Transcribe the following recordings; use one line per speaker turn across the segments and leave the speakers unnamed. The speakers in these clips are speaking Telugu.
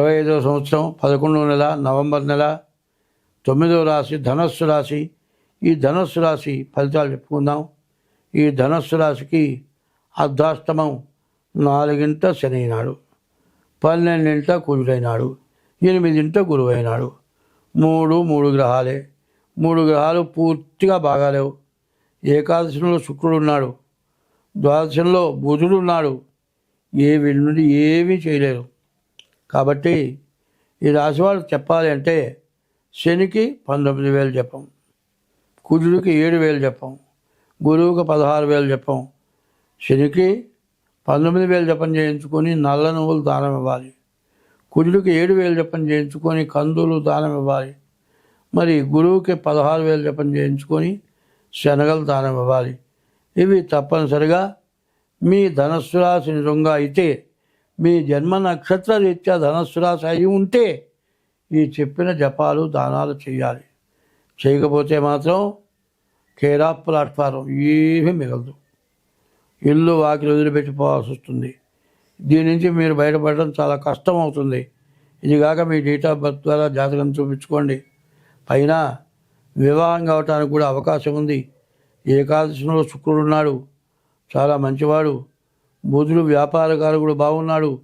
ఇరవై ఐదవ సంవత్సరం పదకొండవ నెల నవంబర్ నెల తొమ్మిదవ రాశి ధనస్సు రాశి. ఈ ధనస్సు రాశి ఫలితాలు చెప్పుకుందాం. ఈ ధనస్సు రాశికి అర్ధాష్టమం నాలుగింట శనినాడు పన్నెండింట కుజుడైనాడు ఎనిమిదింట గురువైనాడు మూడు మూడు గ్రహాలే. మూడు గ్రహాలు పూర్తిగా బాగాలేవు. ఏకాదశిలో శుక్రుడు ఉన్నాడు ద్వాదశంలో బుధుడు ఉన్నాడు ఏ వీళ్ళ నుండి ఏమీ చేయలేరు కాబట్టి ఈ రాశి వాళ్ళు చెప్పాలి అంటే శనికి పంతొమ్మిది వేలు చెప్పం కుజుడికి ఏడు వేలు చెప్పం గురువుకి పదహారు వేలు చెప్పం శనికి పంతొమ్మిది వేలు జపం చేయించుకొని నల్ల నువ్వులు దానం ఇవ్వాలి కుజుడికి ఏడు వేలు జపం చేయించుకొని కందులు దానం ఇవ్వాలి మరి గురువుకి పదహారు వేలు జపం చేయించుకొని శనగలు దానం ఇవ్వాలి. ఇవి తప్పనిసరిగా మీ ధనస్సు రాశి నిజంగా అయితే మీ జన్మ నక్షత్ర రీత్యా ధనస్సు రాశి అయి ఉంటే ఈ చెప్పిన జపాలు దానాలు చేయాలి. చేయకపోతే మాత్రం కేరా ప్లాట్ఫారం ఏమీ మిగలదు. ఇల్లు వాకిలి వదిలిపెట్టిపోవాల్సి వస్తుంది. దీని నుంచి మీరు బయటపడడం చాలా కష్టం అవుతుంది. ఇదిగాక మీ డేట్ ఆఫ్ బర్త్ ద్వారా జాతకం చూపించుకోండి. పైన వివాహం కావటానికి కూడా అవకాశం ఉంది. ఏకాదశిలో శుక్రుడున్నాడు చాలా మంచివాడు. బుధుడు వ్యాపారకారకుడు బాగున్నాడు.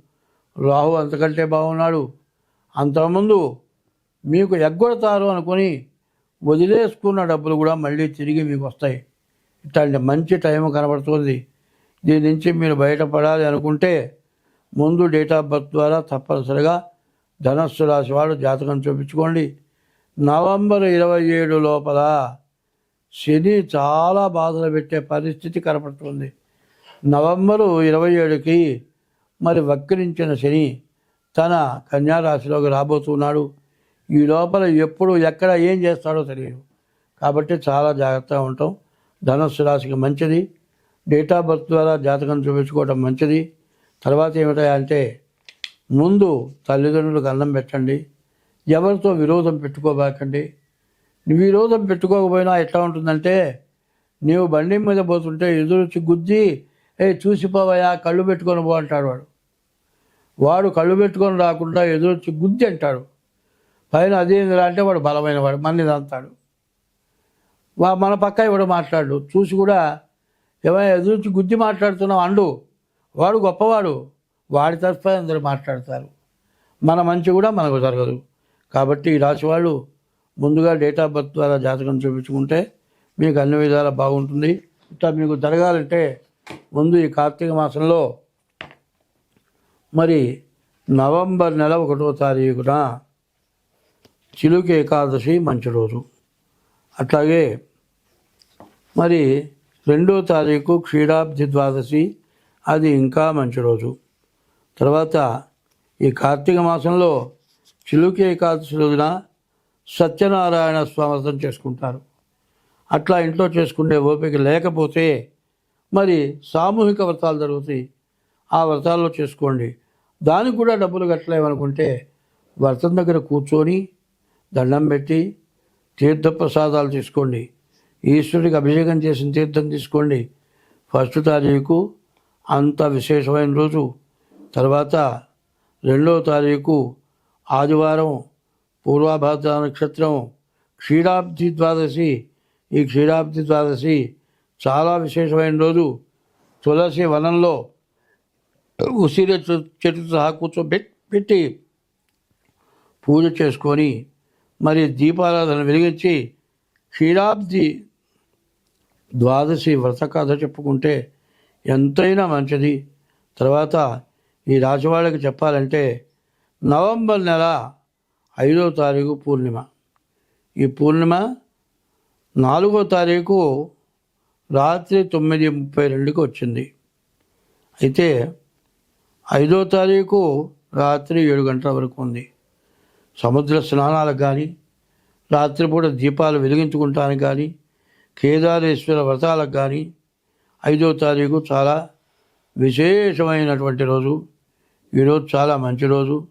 రాహు అంతకంటే బాగున్నాడు. అంతకుముందు మీకు ఎగ్గొడతారు అనుకొని వదిలేసుకున్న డబ్బులు కూడా మళ్ళీ తిరిగి మీకు వస్తాయి. ఇట్లాంటి మంచి టైం కనబడుతుంది. దీని నుంచి మీరు బయటపడాలి అనుకుంటే ముందు డేట్ ఆఫ్ బర్త్ ద్వారా తప్పనిసరిగా ధనస్సు రాశి వాడు జాతకం చూపించుకోండి. నవంబర్ ఇరవై ఏడు లోపల శని చాలా బాధలు పెట్టే పరిస్థితి కనపడుతుంది. నవంబరు ఇరవై ఏడుకి మరి వక్రించిన శని తన కన్యారాశిలోకి రాబోతున్నాడు. ఈ లోపల ఎప్పుడు ఎక్కడ ఏం చేస్తాడో తెలియదు. కాబట్టి చాలా జాగ్రత్తగా ఉంటాం. ధనస్సు రాశికి మంచిది. డేట్ ఆఫ్ బర్త్ ద్వారా జాతకం చూపించుకోవడం మంచిది. తర్వాత ఏమిటంటే ముందు తల్లిదండ్రులకు అన్నం పెట్టండి. ఎవరితో విరోధం పెట్టుకోబాకండి. విరోధం పెట్టుకోకపోయినా ఎట్లా ఉంటుందంటే నీవు బండి మీద పోతుంటే ఎదురొచ్చి గుద్ది ఏ చూసిపోవయా కళ్ళు పెట్టుకొని పో అంటాడు వాడు. వాడు కళ్ళు పెట్టుకొని రాకుండా ఎదురొచ్చి గుద్ది అంటాడు. పైన అదేందిరా అంటే వాడు బలమైన వాడు మన్ని అంతాడు వా మన పక్క ఇవాడు మాట్లాడు చూసి కూడా ఏమైనా ఎదురొచ్చి గుద్ది మాట్లాడుతున్నావు అండు. వాడు గొప్పవాడు వాడి తరఫున అందరూ మాట్లాడతారు. మన మంచి కూడా మనకు జరగదు. కాబట్టి ఈ రాశి వాళ్ళు ముందుగా డేట్ ఆఫ్ బర్త్ ద్వారా జాతకం చూపించుకుంటే మీకు అన్ని విధాలా బాగుంటుంది. ఇట్లా మీకు జరగాలంటే ముందు ఈ కార్తీక మాసంలో మరి నవంబర్ నెల ఒకటో తారీఖున చిలుక ఏకాదశి మంచి రోజు. అట్లాగే మరి రెండో తారీఖు క్షీరాబ్ది ద్వాదశి అది ఇంకా మంచి రోజు. తర్వాత ఈ కార్తీక మాసంలో చిలుక ఏకాదశి రోజున సత్యనారాయణ స్వామర్థం చేసుకుంటారు. అట్లా ఇంట్లో చేసుకునే ఓపిక లేకపోతే మరి సామూహిక వ్రతాలు జరుగుతాయి. ఆ వ్రతాల్లో చేసుకోండి. దానికి కూడా డబ్బులు కట్టలేమనుకుంటే వ్రతం దగ్గర కూర్చొని దండం పెట్టి తీర్థ ప్రసాదాలు తీసుకోండి. ఈశ్వరుడికి అభిషేకం చేసిన తీర్థం తీసుకోండి. ఫస్ట్ తారీఖు అంత విశేషమైన రోజు. తర్వాత రెండవ తారీఖు ఆదివారం పూర్వాభాద్ర నక్షత్రం క్షీరాబ్ది ద్వాదశి. ఈ క్షీరాబ్ది ద్వాదశి చాలా విశేషమైన రోజు. తులసి వనంలో ఉసిరి చెట్టు సహా కూర్చోబెట్టి పెట్టి పూజ చేసుకొని మరి దీపారాధన వెలిగించి క్షీరాబ్ది ద్వాదశి వ్రత కథ చెప్పుకుంటే ఎంతైనా మంచిది. తర్వాత ఈ రాజవాళ్ళకి చెప్పాలంటే నవంబర్ నెల ఐదో తారీఖు పూర్ణిమ. ఈ పూర్ణిమ నాలుగో తారీఖు రాత్రి తొమ్మిది ముప్పై రెండుకి వచ్చింది. అయితే ఐదో తారీఖు రాత్రి ఏడు గంటల వరకు ఉంది. సముద్ర స్నానాలకు కానీ రాత్రిపూట దీపాలు వెలిగించుకుంటానికి కానీ కేదారేశ్వర వ్రతాలకు కానీ ఐదో తారీఖు చాలా విశేషమైనటువంటి రోజు. ఈరోజు చాలా మంచి రోజు.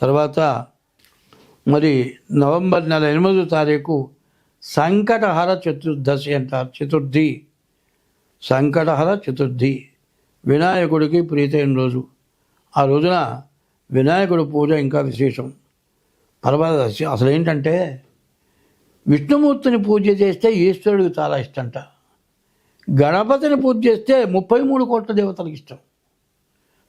తర్వాత మరి నవంబర్ నెల ఎనిమిదో తారీఖు సంకటహర చతుర్దశి అంటారు చతుర్థి. సంకటహర చతుర్థి. వినాయకుడికి ప్రీతైన రోజు. ఆ రోజున వినాయకుడు పూజ ఇంకా విశేషం. పర్వాలేదు అసలు ఏంటంటే విష్ణుమూర్తిని పూజ చేస్తే ఈశ్వరుడికి చాలా ఇష్టంట. గణపతిని పూజ చేస్తే ముప్పై మూడు కోట్ల దేవతలకు ఇష్టం.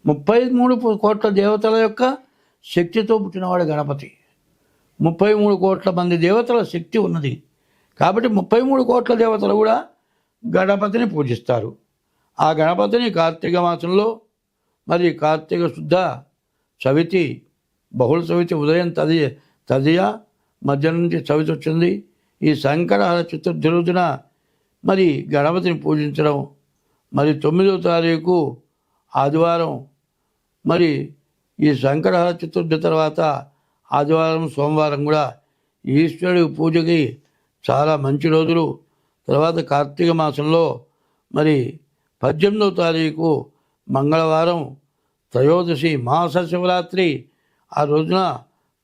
ముప్పై మూడు కోట్ల దేవతల యొక్క శక్తితో పుట్టినవాడు గణపతి. ముప్పై మూడు కోట్ల మంది దేవతల శక్తి ఉన్నది. కాబట్టి ముప్పై మూడు కోట్ల దేవతలు కూడా గణపతిని పూజిస్తారు. ఆ గణపతిని కార్తీక మాసంలో మరి కార్తీక శుద్ధ చవితి బహుళ చవితి ఉదయం తది తదియ మధ్య నుంచి చవితి వచ్చింది. ఈ సంకటహర చతుర్థి రోజున మరి గణపతిని పూజించడం మరి తొమ్మిదవ తారీఖు ఆదివారం మరి ఈ సంకటహర చతుర్థి తర్వాత ఆదివారం సోమవారం కూడా ఈశ్వరుడి పూజకి చాలా మంచి రోజులు. తర్వాత కార్తీక మాసంలో మరి పద్దెనిమిదవ తారీఖు మంగళవారం త్రయోదశి మాస శివరాత్రి ఆ రోజున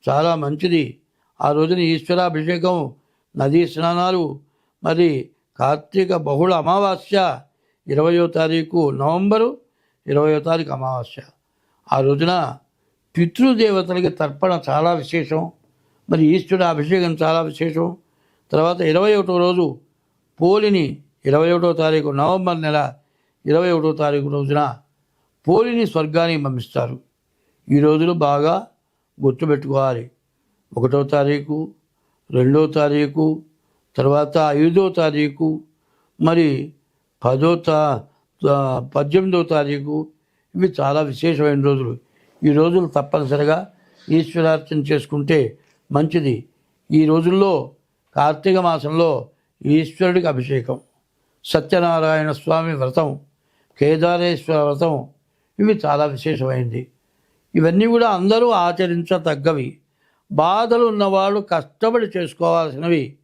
చాలా మంచిది. ఆ రోజున ఈశ్వరాభిషేకం నదీ స్నానాలు మరి కార్తీక బహుళ అమావాస్య ఇరవయో తారీఖు నవంబరు ఇరవయో తారీఖు అమావాస్య. ఆ రోజున పితృదేవతలకి తర్పణ చాలా విశేషం. మరి ఈశ్వర అభిషేకం చాలా విశేషం. తర్వాత ఇరవై ఒకటో రోజు పోలిని ఇరవై ఒకటో తారీఖు నవంబర్ నెల ఇరవై ఒకటో తారీఖు రోజున పోలిని స్వర్గానికి పంపిస్తారు. ఈ రోజులు బాగా గుర్తుపెట్టుకోవాలి. ఒకటో తారీఖు రెండో తారీఖు తర్వాత ఐదో తారీఖు మరి పదో తా పద్దెనిమిదో తారీఖు ఇవి చాలా విశేషమైన రోజులు. ఈ రోజులు తప్పనిసరిగా ఈశ్వరార్చన చేసుకుంటే మంచిది. ఈ రోజుల్లో కార్తీక మాసంలో ఈశ్వరుడికి అభిషేకం సత్యనారాయణ స్వామి వ్రతం కేదారేశ్వర వ్రతం ఇవి చాలా విశేషమైంది. ఇవన్నీ కూడా అందరూ ఆచరించతగ్గవి. బాధలు ఉన్నవాళ్ళు కష్టపడి చేసుకోవాల్సినవి.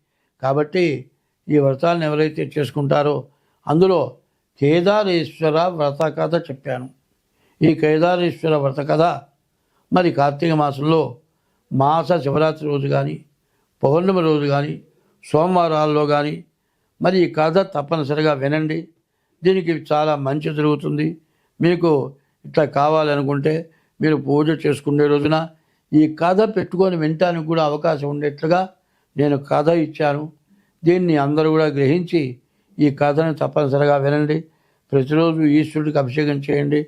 కాబట్టి ఈ వ్రతాలను ఎవరైతే చేసుకుంటారో అందులో కేదారేశ్వర వ్రత కథ చెప్పాను. ఈ కేదారేశ్వర వ్రత కథ మరి కార్తీక మాసంలో మాస శివరాత్రి రోజు కానీ పౌర్ణమి రోజు కానీ సోమవారాల్లో కానీ మరి ఈ కథ తప్పనిసరిగా వినండి. దీనికి చాలా మంచి జరుగుతుంది. మీకు ఇట్లా కావాలనుకుంటే మీరు పూజ చేసుకునే రోజున ఈ కథ పెట్టుకొని వినటానికి కూడా అవకాశం ఉండేట్లుగా నేను కథ ఇచ్చాను. దీన్ని అందరూ కూడా గ్రహించి ఈ కథను తప్పనిసరిగా వినండి. ప్రతిరోజు ఈశ్వరుడికి అభిషేకం చేయండి.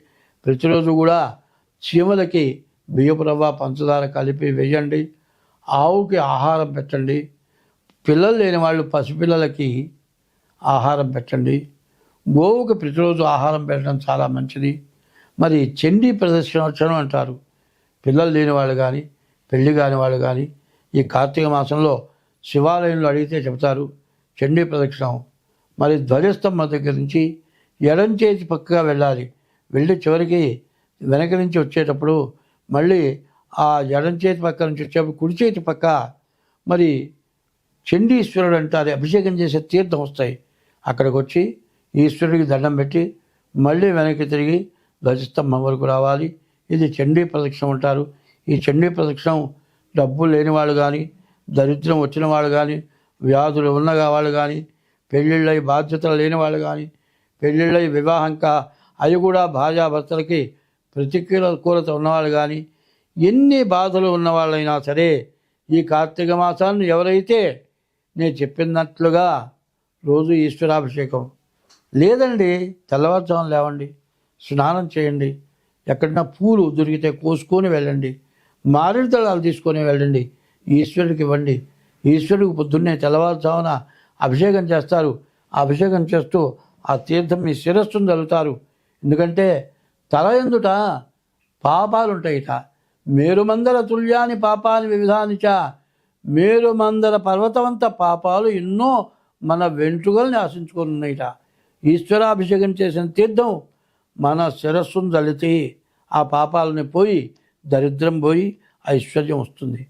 ప్రతిరోజు కూడా చీమలకి బియ్యపు రవ్వ పంచదార కలిపి వేయండి. ఆవుకి ఆహారం పెట్టండి. పిల్లలు లేని వాళ్ళు పసిపిల్లలకి ఆహారం పెట్టండి. గోవుకి ప్రతిరోజు ఆహారం పెట్టడం చాలా మంచిది. మరి చండీ ప్రదర్శనోత్సవం అంటారు. పిల్లలు లేని వాళ్ళు కానీ పెళ్ళి కాని వాళ్ళు కానీ ఈ కార్తీక మాసంలో శివాలయంలో అడిగితే చెబుతారు చండీ ప్రదక్షిణం. మరి ధ్వజస్తంభం దగ్గర నుంచి ఎడం చేతి పక్కగా వెళ్ళాలి. వెళ్ళి చివరికి వెనక నుంచి వచ్చేటప్పుడు మళ్ళీ ఆ ఎడం చేతి పక్క నుంచి వచ్చేప్పుడు కుడి చేతి పక్క మరి చండీశ్వరుడు అంటారు అభిషేకం చేసే తీర్థం వస్తాయి. అక్కడికి వచ్చి ఈశ్వరుడికి దండం పెట్టి మళ్ళీ వెనక్కి తిరిగి ధ్వజస్తంభం వరకు రావాలి. ఇది చండీ ప్రదక్షిణం అంటారు. ఈ చండీ ప్రదక్షిణం డబ్బు లేని వాళ్ళు కానీ దరిద్రం వచ్చిన వాళ్ళు కానీ వ్యాధులు ఉన్న వాళ్ళు కానీ పెళ్ళిళ్ళై బాధ్యతలు లేని వాళ్ళు కానీ పెళ్ళిళ్ళై వివాహంక అవి కూడా భార్యాభర్తలకి ప్రతికూలత ఉన్నవాళ్ళు కానీ ఎన్ని బాధలు ఉన్నవాళ్ళైనా సరే ఈ కార్తీక మాసాన్ని ఎవరైతే నేను చెప్పినట్లుగా రోజు ఈశ్వరాభిషేకం లేదండి తెల్లవారుజామున లేవండి స్నానం చేయండి ఎక్కడన్నా పూలు దొరికితే కోసుకొని వెళ్ళండి మారేడు దళాలు తీసుకొని వెళ్ళండి ఈశ్వరుడికి ఇవ్వండి. ఈశ్వరుడికి పొద్దున్నే తెల్లవారుజామున అభిషేకం చేస్తారు. అభిషేకం చేస్తూ ఆ తీర్థం మీ శిరస్సును చల్లుతారు ఎందుకంటే తల ఎందుట? పాపాలుంటాయిట. మేరుమందర తుల్యాని పాపాని వివిధానిచ మేరుమందర పర్వతవంత పాపాలు ఎన్నో మన వెంట్రుకల్ని ఆశించుకొని ఉన్నాయిట ఈశ్వరాభిషేకం చేసిన తీర్థం మన శిరస్సును దళితే ఆ పాపాలని పోయి దరిద్రం పోయి ఐశ్వర్యం వస్తుంది.